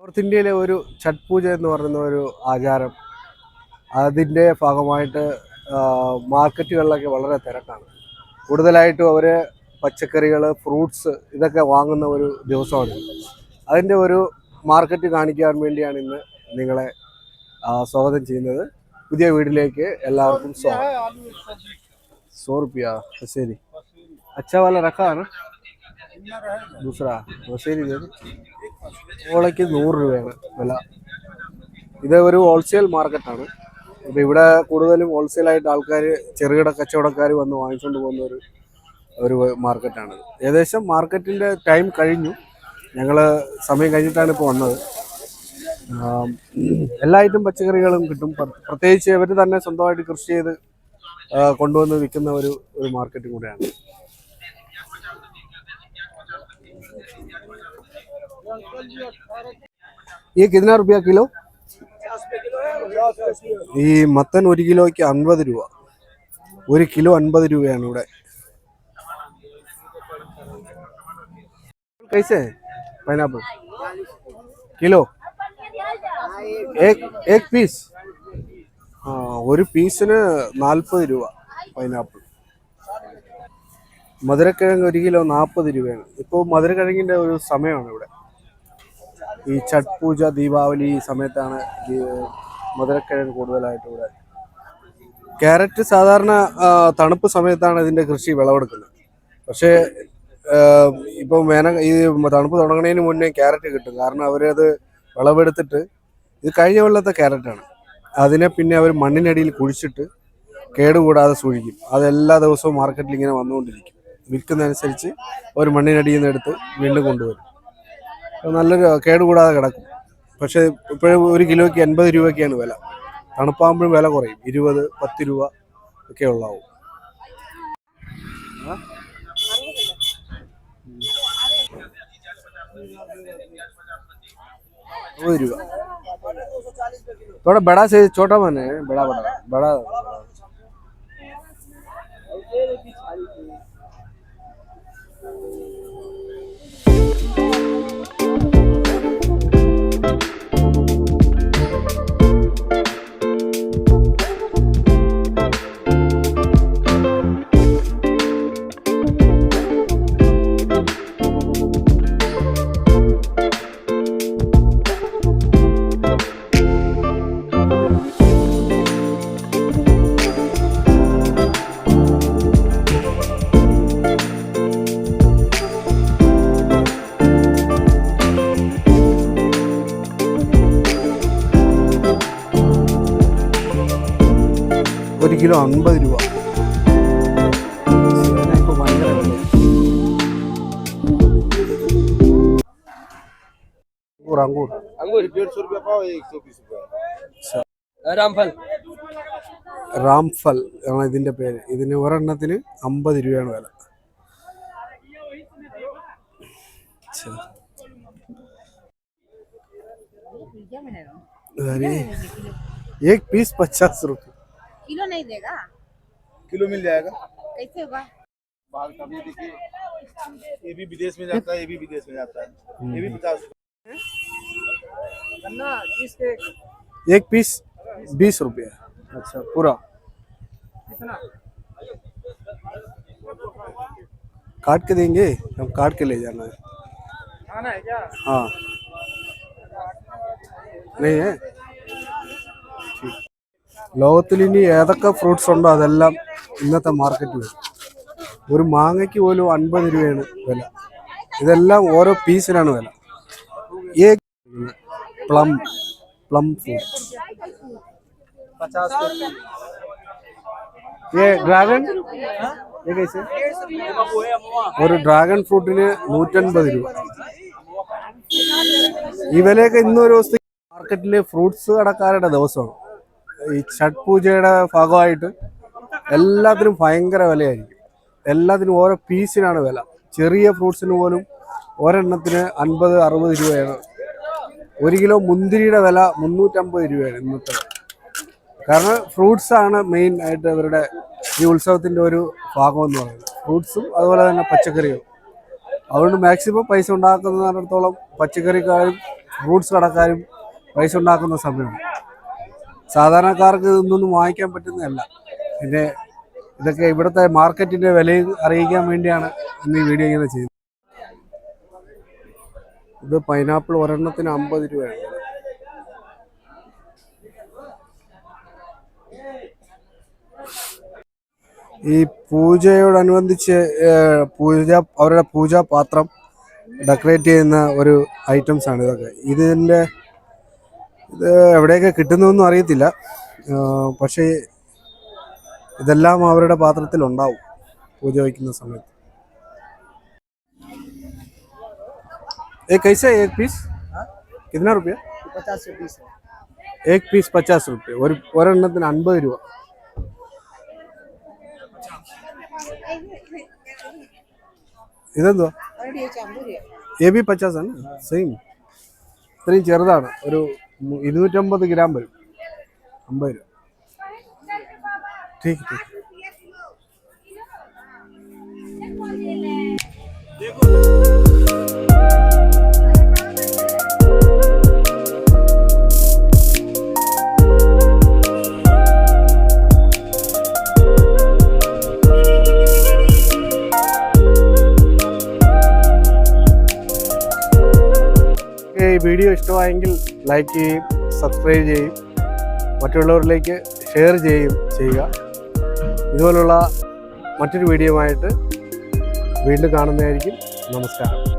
North ഇന്ത്യയിലെ ഒരു ഛഠ് പൂജ എന്ന് പറയുന്ന ഒരു ആചാരം അതിന്റെ ഭാഗമായിട്ട് മാർക്കറ്റുകളിലൊക്കെ വളരെ തിരക്കാണ്. കൂടുതലായിട്ടും അവർ പച്ചക്കറികൾ ഫ്രൂട്ട്സ് ഇതൊക്കെ വാങ്ങുന്ന ഒരു ദിവസമാണ്. അതിന്റെ ഒരു മാർക്കറ്റ് കാണിക്കാൻ വേണ്ടിയാണ് ഇന്ന് നിങ്ങളെ സ്വാഗതം ചെയ്യുന്നത്. പുതിയ വീട്ടിലേക്ക് എല്ലാവർക്കും സ്വാഗതം. സോ റുപ്യ ശരി അച്ഛ വല്ല റക്കാണ്? ദൂസറ ശരി ഓളയ്ക്ക് നൂറ് രൂപയാണ് വില. ഇത് ഒരു ഹോൾസെയിൽ മാർക്കറ്റാണ് ഇപ്പം ഇവിടെ കൂടുതലും ഹോൾസെയിലായിട്ട് ആൾക്കാർ ചെറുകിട കച്ചവടക്കാർ വന്ന് വാങ്ങിച്ചുകൊണ്ട് പോകുന്ന ഒരു ഒരു മാർക്കറ്റാണ് ഏകദേശം മാർക്കറ്റിന്റെ ടൈം കഴിഞ്ഞു. ഞങ്ങൾ സമയം കഴിഞ്ഞിട്ടാണ് ഇപ്പോൾ വന്നത്. എല്ലാ ഐറ്റം പച്ചക്കറികളും കിട്ടും. പ്ര- പ്രത്യേകിച്ച് ഇവർ തന്നെ സ്വന്തമായിട്ട് കൃഷി ചെയ്ത് കൊണ്ടുവന്ന് വിൽക്കുന്ന ഒരു ഒരു മാർക്കറ്റും കൂടെയാണ്. ये कितना रुपया किलो ഈ മത്തൻ ഒരു കിലോയ്ക്ക് അൻപത് രൂപ. ഒരു കിലോ അൻപത് രൂപയാണ് ഇവിടെ. കഴിച്ചേ? പൈനാപ്പിൾ. കിലോ? ഏക് പീസ്? ആ ഒരു പീസിന് നാൽപ്പത് രൂപ പൈനാപ്പിൾ. മധുരക്കിഴങ്ങ് ഒരു കിലോ നാൽപ്പത് രൂപയാണ്. ഇപ്പോൾ മധുരക്കിഴങ്ങിന്റെ ഒരു സമയമാണ് ഇവിടെ. ഈ ഛഠ് പൂജ ദീപാവലി സമയത്താണ് മധുരക്കിഴങ്ങ് കൂടുതലായിട്ട് ഇവിടെ. ക്യാരറ്റ് സാധാരണ തണുപ്പ് സമയത്താണ് ഇതിന്റെ കൃഷി വിളവെടുക്കുന്നത്. പക്ഷേ ഇപ്പോൾ വേന ഈ തണുപ്പ് തുടങ്ങുന്നതിന് മുന്നേ ക്യാരറ്റ് കിട്ടും. കാരണം അവരത് വിളവെടുത്തിട്ട് ഇത് കഴിഞ്ഞ കൊല്ലത്തെ ക്യാരറ്റാണ്. അതിനെ പിന്നെ അവർ മണ്ണിനടിയിൽ കുഴിച്ചിട്ട് കേടുകൂടാതെ സൂക്ഷിക്കും. അതെല്ലാ ദിവസവും മാർക്കറ്റിൽ ഇങ്ങനെ വന്നുകൊണ്ടിരിക്കും. വിൽക്കുന്നതനുസരിച്ച് അവർ മണ്ണിനടിയിൽ നിന്ന് എടുത്ത് വീണ്ടും കൊണ്ടുവരും. നല്ലൊരു കേടുകൂടാതെ കിടക്കും പക്ഷേ ഇപ്പോഴും ഒരു കിലോയ്ക്ക് എൺപത് രൂപയ്ക്കാണ് വില തണുപ്പാകുമ്പോഴും വില കുറയും ഇരുപത് പത്ത് രൂപ ഒക്കെ ഉള്ളാവും अरवद രൂപ थोड़ा बड़ा साइज छोटा मन है बड़ा बड़ा बड़ा ഒരു കിലോ അൻപത് രൂപ ഇപ്പൊ ഭയങ്കര വിലയാ. अंगूर अंगूर अंगूर डेढ़ सौ रुपया पाव एक सौ बीस रुपया रामफल റാംഫൽ ആണ് ഇതിന്റെ പേര് ഇതിന് ഒരെണ്ണത്തിന് അമ്പത് രൂപയാണ് വില ഛെ. अरे एक पीस पचास रुपये किलो नहीं देगा। किलो मिल जाएगा। कैसे होगा? बाल का भी देखिए ये भी विदेश में जाता है ये भी विदेश में जाता है। ये भी पचास एक पीस बीस रुपये अच्छा पूरा। काट के देंगे हम काट के ले जाना है। हाँ। नहीं है. ലോകത്തിൽ ഇനി ഏതൊക്കെ ഫ്രൂട്ട്സ് ഉണ്ടോ അതെല്ലാം ഇന്നത്തെ മാർക്കറ്റിൽ ഒരു മാങ്ങയ്ക്ക് പോലും അൻപത് രൂപയാണ് വില. ഇതെല്ലാം ഓരോ പീസിനാണ് വില. ഏ പ്ലം പ്ലം ഫ്രൂട്ട് ഏ ഡ്രാഗൺ ഒരു ഡ്രാഗൺ ഫ്രൂട്ടിന് നൂറ്റൻപത് രൂപ. ഈ വിലയൊക്കെ ഇന്നൊരു ദിവസത്തേക്ക് മാർക്കറ്റിലെ ഫ്രൂട്ട്സ് കടക്കാരുടെ ദിവസമാണ്. ഈ ഛട്ട് പൂജയുടെ ഭാഗമായിട്ട് എല്ലാത്തിനും ഭയങ്കര വിലയായിരിക്കും. എല്ലാത്തിനും ഓരോ പീസിനാണ് വില. ചെറിയ ഫ്രൂട്ട്സിന് പോലും ഒരെണ്ണത്തിന് അൻപത് അറുപത് രൂപയാണ്. ഒരു കിലോ മുന്തിരിയുടെ വില മുന്നൂറ്റമ്പത് രൂപയാണ് ഇന്നത്തെ കാരണം ഫ്രൂട്ട്സ് ആണ് മെയിൻ ആയിട്ട് അവരുടെ ഈ ഉത്സവത്തിന്റെ ഒരു ഭാഗമെന്ന് പറയുന്നത്. ഫ്രൂട്ട്സും അതുപോലെ തന്നെ പച്ചക്കറിയും. അതുകൊണ്ട് മാക്സിമം പൈസ ഉണ്ടാക്കുന്നിടത്തോളം പച്ചക്കറിക്കാരും ഫ്രൂട്ട്സ് കടക്കാരും പൈസ ഉണ്ടാക്കുന്ന സമയമാണ്. സാധാരണക്കാർക്ക് ഇതൊന്നും വാങ്ങിക്കാൻ പറ്റുന്നതല്ല. പിന്നെ ഇതൊക്കെ ഇവിടുത്തെ മാർക്കറ്റിന്റെ വിലയും അറിയിക്കാൻ വേണ്ടിയാണ് ഇന്ന് ഈ വീഡിയോ ഇങ്ങനെ ചെയ്യുന്നത്. ഇത് പൈനാപ്പിൾ ഒരെണ്ണത്തിന് അമ്പത് രൂപയാണ്. ഈ പൂജയോടനുബന്ധിച്ച് പൂജ അവരുടെ പൂജാപാത്രം ഡെക്കറേറ്റ് ചെയ്യുന്ന ഒരു ഐറ്റംസ് ആണ് ഇതൊക്കെ. ഇതിന്റെ എവിടെയൊക്കെ കിട്ടുന്നതെന്നും അറിയത്തില്ല. പക്ഷേ ഇതെല്ലാം അവരുടെ പാത്രത്തിലുണ്ടാവും പൂജ വയ്ക്കുന്ന സമയത്ത്. ഏ കൈസ ഏക് പീസ്? കിതന റുപ്യ? ഏക് പീസ് പച്ചാസ് റുപ്യ. ഒരു ഒരെണ്ണത്തിന് അൻപത് രൂപ. ഇതെന്തുവാ? എ ബി പച്ചാസ് ആണ് സെയിം. ഇത്രയും ചെറുതാണ്. ഒരു ഇരുന്നൂറ്റമ്പത് ഗ്രാം വരും. അമ്പത് രൂപ. ടീക്ക് ടീക്ക് വീഡിയോ ഇഷ്ടമായെങ്കിൽ ലൈക്ക് ചെയ്യും സബ്സ്ക്രൈബ് ചെയ്യും മറ്റുള്ളവരിലേക്ക് ഷെയർ ചെയ്യും ചെയ്യുക. ഇതുപോലുള്ള മറ്റൊരു വീഡിയോയുമായിട്ട് വീണ്ടും കാണുന്നതായിരിക്കും. നമസ്കാരം.